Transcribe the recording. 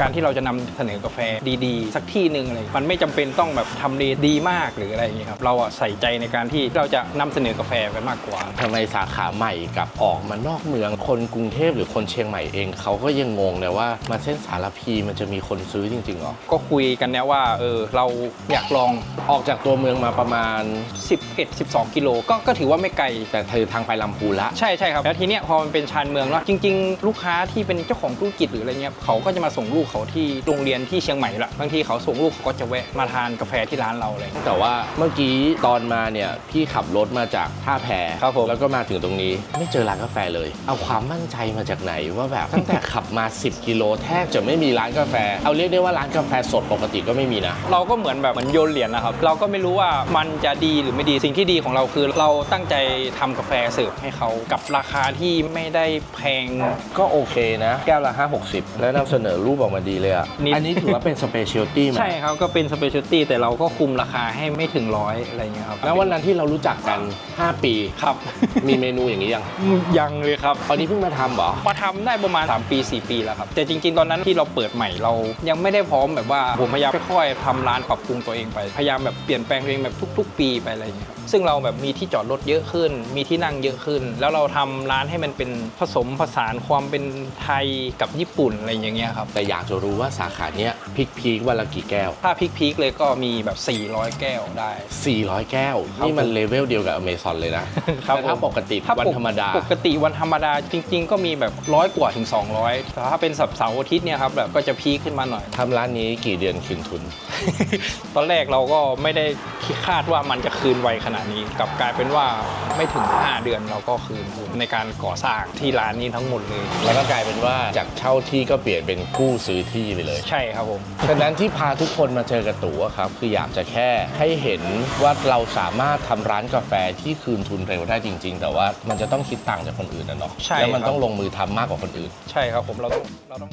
การที่เราจะนำเสนอกาแฟดีๆ สักที่หนึ่งอะไรมันไม่จำเป็นต้องแบบทำเลดีมากหรืออะไรอย่างเงี้ยครับเราอะใส่ใจในการที่เราจะนำเสนอกาแฟไปมากกว่าทำไมสาขาใหม่กับออกมานอกเมืองคนกรุงเทพหรือคนเชียงใหม่เองเขาก็ยังงงเลยว่ามาเส้นสารพีมันจะมีคนซื้อจริงๆเหรอก็คุยกันเนี่ยว่าเออเราอยากลองออกจากตัวเมืองมาประมาณ 11 12 กิโลก็ก็ถือว่าไม่ไกลแต่เธอทางไปลำพูนละใช่ใช่ครับแล้วทีเนี้ยพอมันเป็นชานเมืองแล้วจริง ๆ ลูกค้าที่เป็นเจ้าของธุรกิจหรืออะไรเงี้ยเขาก็จะมาส่งลูกเขาที่โรงเรียนที่เชียงใหม่ละบางทีเขาส่งลูกเขาก็จะแวะมาทานกาแฟที่ร้านเราอะไรเงี้ยแต่ว่าเมื่อกี้ตอนมาเนี่ยพี่ขับรถมาจากท่าแพครับผมแล้วก็มาถึงตรงนี้ไม่เจอร้านกาแฟเลย เอาความมั่นใจมาจากไหนว่าแบบตั้งแต่ขับมา 10 กิโลแทบจะไม่มีร้านกาแฟ เอาเรียกได้ว่าร้านกาแฟสดปกติก็ไม่มีนะ เราก็เหมือนแบบเหมือนโยนเหรียญนะครับ เราก็ไม่รู้ว่ามันจะดีหรือไม่ดีสิ่งที่ดีของเราคือ เราตั้งใจทำกาแฟเสิร์ฟให้เขากับราคาที่ไม่ได้แพงก็โอเคนะแก้วละ5 60 แล้วนำเสนอรูปออกมาดีเลยอะ นิด อันนี้ถือว่าเป็นสเปเชียลตี้ไหมใช่ครับก็เป็นสเปเชียลตี้แต่เราก็คุมราคาให้ไม่ถึงร้อยอะไรเงี้ยครับแล้ววันนั้นที่เรารู้จักกัน 5 ปี ครับ มีเมนูอย่างนี้ยังยังเลยครับ ตอนนี้เพิ่งมาทำเหรอ มาทำได้ประมาณ 3 ปี 4 ปีแล้วครับ แต่จริง ๆ ตอนนั้นที่เราเปิดใหม่เรา ยังไม่ได้พร้อมแบบว่าผมพยายามค่อยๆทำร้านปรับปรุงตัวเองไป พยายามแบบเปลี่ยนแปลงตัวเองแบบทุก ๆ ปีไปอะไรอย่างเงี้ยครับซึ่งเราแบบมีที่จอดรถเยอะขึ้น มีที่นั่งเยอะขึ้น แล้วเราทำร้านให้มันเป็นผสมผสานความเป็นไทยกับญี่ปุ่นอะไรอย่างเงี้ยครับ แต่อยากจะรู้ว่าสาขาเนี้ยพลิกพีควันละกี่แก้ว ถ้าพีคๆเลยก็มีแบบ 400 แก้วได้ 400 แก้วครับนี่มันเลเวลเดียวกับอเมซอนเลยนะครับแต่ถ้าผมปกติถ้าวันปกธรรมดา ปกติวันธรรมดาจริง ๆ ก็มีแบบร้อยกว่าถึง 200แต่ถ้าเป็นสัปเสาร์อาทิตย์เนี่ยครับแบบก็จะพีคขึ้นมาหน่อย ทำร้านนี้กี่เดือนคืนทุน ตอนแรกเราก็ไม่ได้คาดว่ามันจะคืนไวขนาดนี้กลับกลายเป็นว่าไม่ถึง 5 เดือนเราก็คืนทุนในการก่อสร้างที่ร้านนี้ทั้งหมดเลย แล้วก็กลายเป็นว่าจากเช่าที่ก็เปลี่ยนเป็นกู้ซื้อที่ไปเลยใช่ครับผมฉะนั้นที่พาทุกคนมาเจอกับตู่อะครับ คืออยากจะแค่ให้เห็นว่าเราสามารถทำร้านกาแฟที่คืนทุนเร็วได้จริง ๆ แต่ว่ามันจะต้องคิดต่างจากคนอื่นนะเนาะใช่แล้วมันครับต้องลงมือทำมากกว่าคนอื่น ใช่ครับผมเราต้องเราต้อง